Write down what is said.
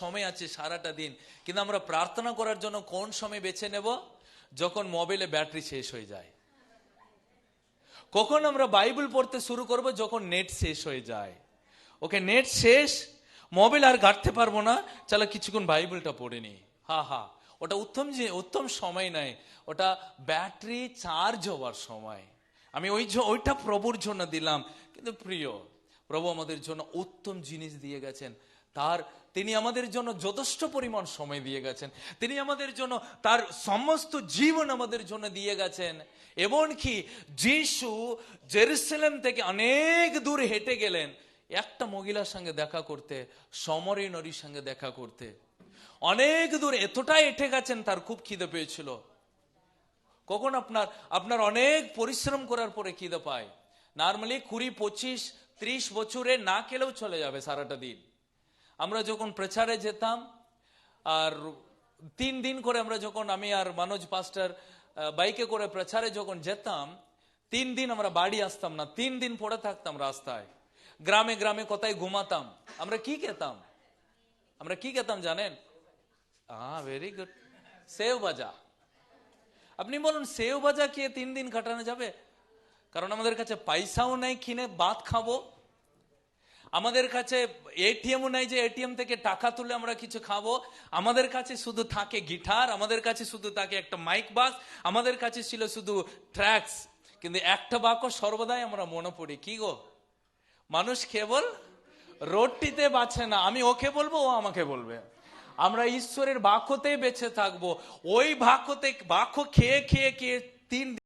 সময় আছে সারাটা দিন। কিন্তু আমরা প্রার্থনা করার জন্য কোন সময় বেছে নেব? যখন মোবাইলে ব্যাটারি শেষ হয়ে যায়। কখন আমরা বাইবেল পড়তে শুরু করব? যখন নেট শেষ হয়ে যায়। ওকে, নেট শেষ, মোবাইল আর ঘাটতে পারব না। চলো কিছুক্ষণ বাইবেলটা পড়ে নি হা হা। ওটা উত্তম যে, উত্তম সময় নয়। ওটা ব্যাটারি চার্জ হওয়ার সময়। আমি ওই ওইটা প্রভুর জন্য দিলাম। কিন্তু প্রিয় প্রভু আমাদের জন্য উত্তম জিনিস দিয়ে গেছেন। তার, তিনি আমাদের জন্য যথেষ্ট পরিমাণ সময় দিয়ে গেছেন। তিনি আমাদের জন্য তার সমস্ত জীবন আমাদের জন্য দিয়ে গেছেন। এমনকি যিশু জেরুসালেম থেকে অনেক দূর হেঁটে গেলেন। একটা মহিলার সঙ্গে দেখা করতে, সমরে নরীর সঙ্গে দেখা করতে। অনেক দূর এতটাই এঠে গেছেন, তার খুব খিদে পেয়েছিল। কখন আপনার আপনার অনেক পরিশ্রম করার পরে খিদে পায়। নর্মালি কুড়ি, পঁচিশ, ত্রিশ বছরে না খেলেও চলে যাবে সারাটা দিন। আমরা যখন প্রচারে যেতাম, আর তিন দিন করে আমরা যখন আমি আর মানোজ পাস্টার বাইকে করে প্রচারে যখন যেতাম, তিন দিন আমরা বাড়ি আসতাম না, তিন দিন পড়ে থাকতাম রাস্তায়। গ্রামে গ্রামে কোথায় ঘুমাতাম, আমরা কি খেতাম? আমরা কি খেতাম জানেন? হ্যাঁ ভেরি গুড সেও বাজা। আপনি বলুন, সেও ভাজা খেয়ে তিন দিন কাটানো যাবে? কারণ আমাদের কাছে পয়সাও নাই কিনে ভাত খাব। আমাদের কাছে এটিএমও নাই যে এটিএম থেকে টাকা তুলে আমরা কিছু খাব। আমাদের কাছে শুধু থাকে গিটার, আমাদের কাছে শুধু থাকে একটা মাইক বাস আমাদের কাছে ছিল শুধু ট্র্যাক্স কিন্তু একটা বাক্য সর্বদাই আমরা মনে পড়ি, কি গো? মানুষ কেবল রোডটিতে বাঁচে না, আমি ওকে বলব, ও আমাকে বলবে। আমরা ঈশ্বরের বাক্যতেই বেঁচে থাকব। ওই বাক্যতে, বাক্য খেয়ে খেয়ে খেয়ে তিন